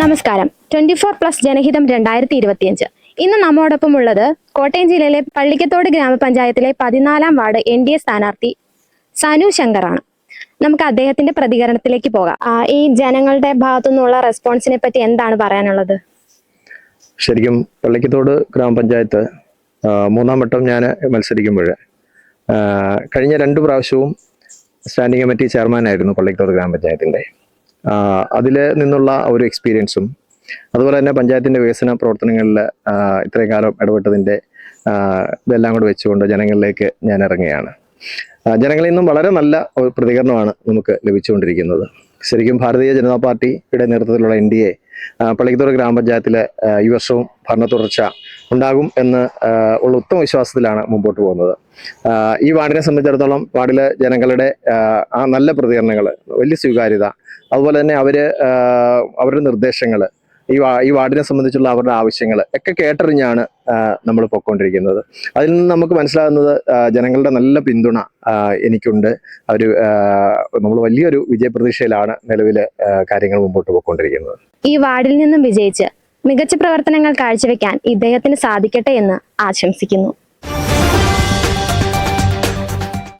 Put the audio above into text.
നമസ്കാരം. Twenty four plus ജനഹിതം രണ്ടായിരത്തി ഇരുപത്തിയഞ്ച് ഇന്ന് നമ്മോടൊപ്പം ഉള്ളത് കോട്ടയം ജില്ലയിലെ പള്ളിക്കത്തോട് ഗ്രാമപഞ്ചായത്തിലെ പതിനാലാം വാർഡ് എൻ ഡി എ സ്ഥാനാർത്ഥി സനു ശങ്കറാണ്. നമുക്ക് അദ്ദേഹത്തിന്റെ പ്രതികരണത്തിലേക്ക് പോകാം. ഈ ജനങ്ങളുടെ ഭാഗത്തു നിന്നുള്ള റെസ്പോൺസിനെ പറ്റി എന്താണ് പറയാനുള്ളത്? ശരിക്കും പള്ളിക്കത്തോട് ഗ്രാമപഞ്ചായത്ത് മൂന്നാം വട്ടം ഞാൻ മത്സരിക്കുമ്പോൾ കഴിഞ്ഞ രണ്ട് പ്രാവശ്യവും സ്റ്റാൻഡിംഗ് കമ്മിറ്റി ചെയർമാനായിരുന്നു പള്ളിക്കത്തോട് ഗ്രാമപഞ്ചായത്തിന്റെ അതിൽ നിന്നുള്ള ഒരു എക്സ്പീരിയൻസും അതുപോലെ തന്നെ പഞ്ചായത്തിന്റെ വികസന പ്രവർത്തനങ്ങളിൽ ഇത്രയും കാലം ഇടപെട്ടതിന്റെ ഇതെല്ലാം കൂടെ വെച്ചുകൊണ്ട് ജനങ്ങളിലേക്ക് ഞാൻ ഇറങ്ങുകയാണ്. ജനങ്ങളിൽ നിന്നും വളരെ നല്ല ഒരു പ്രതികരണമാണ് നമുക്ക് ലഭിച്ചുകൊണ്ടിരിക്കുന്നത്. ശരിക്കും ഭാരതീയ ജനതാ പാർട്ടിയുടെ നേതൃത്വത്തിലുള്ള എൻ ഡി എ പള്ളിക്കത്തോട് ഗ്രാമപഞ്ചായത്തിലെ ഈ വർഷവും ഭരണ തുടർച്ച ഉണ്ടാകും എന്ന് ഉള്ള ഉത്തമ വിശ്വാസത്തിലാണ് മുമ്പോട്ട് പോകുന്നത്. ഈ വാർഡിനെ സംബന്ധിച്ചിടത്തോളം വാർഡിലെ ജനങ്ങളുടെ ആ നല്ല പ്രതികരണങ്ങൾ വലിയ സ്വീകാര്യത അതുപോലെ തന്നെ അവർ അവരുടെ നിർദ്ദേശങ്ങൾ ഈ വാ ഈ വാർഡിനെ സംബന്ധിച്ചുള്ള അവരുടെ ആവശ്യങ്ങൾ ഒക്കെ കേട്ടറിഞ്ഞാണ് നമ്മൾ പൊയ്ക്കൊണ്ടിരിക്കുന്നത്. അതിൽ നിന്ന് നമുക്ക് മനസ്സിലാകുന്നത് ജനങ്ങളുടെ നല്ല പിന്തുണ എനിക്കുണ്ട്. അവർ നമ്മൾ വലിയൊരു വിജയപ്രതീക്ഷയിലാണ് നിലവിൽ കാര്യങ്ങൾ മുമ്പോട്ട് പോയിക്കൊണ്ടിരിക്കുന്നത്. ഈ വാർഡിൽ നിന്നും വിജയിച്ച് മികച്ച പ്രവർത്തനങ്ങൾ കാഴ്ചവെക്കാൻ ഇദ്ദേഹത്തിന് സാധിക്കട്ടെ എന്ന് ആശംസിക്കുന്നു.